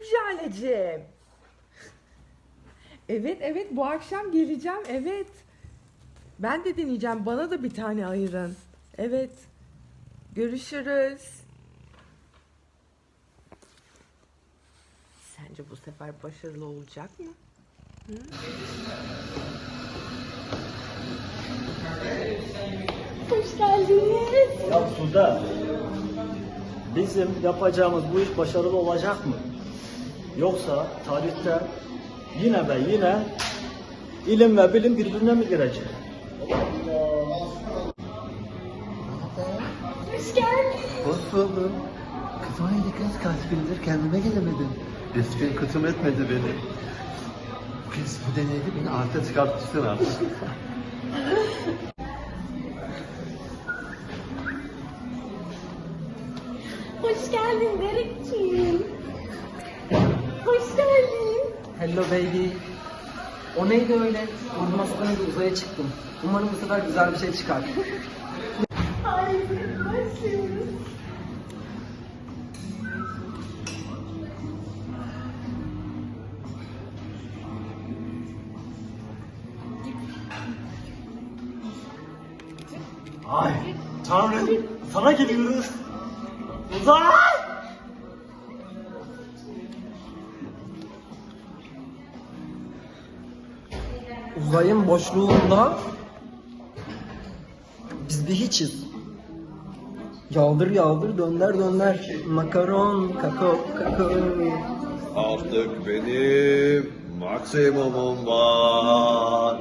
Jalecim. Evet evet bu akşam geleceğim evet. Ben de deneyeceğim bana da bir tane ayırın. Evet. Görüşürüz. Sence bu sefer başarılı olacak mı? Hoş geldiniz. Ya Suda, bizim yapacağımız bu iş başarılı olacak mı? Yoksa tarihte yine ve yine ilim ve bilim birbirine mi girecek? Hoş geldin. Hoş buldum. Kızım neydi kız? Kaç gündür kendime gelemedim. Resmin kutum etmedi beni. Bu kez bu deneydi beni arta çıkartırsın artık. Hoş geldin Derek'ciğim. Hello baby. O neydi öyle? Animasyonda uzaya çıktım. Umarım bu sefer güzel bir şey çıkar. Ay Tanrım sana geliyoruz. Uzay! Uzayın boşluğunda biz bir hiçiz. Yaldır yaldır dönder dönder. Makaron, kakao, kakao. Artık benim maksimumum var.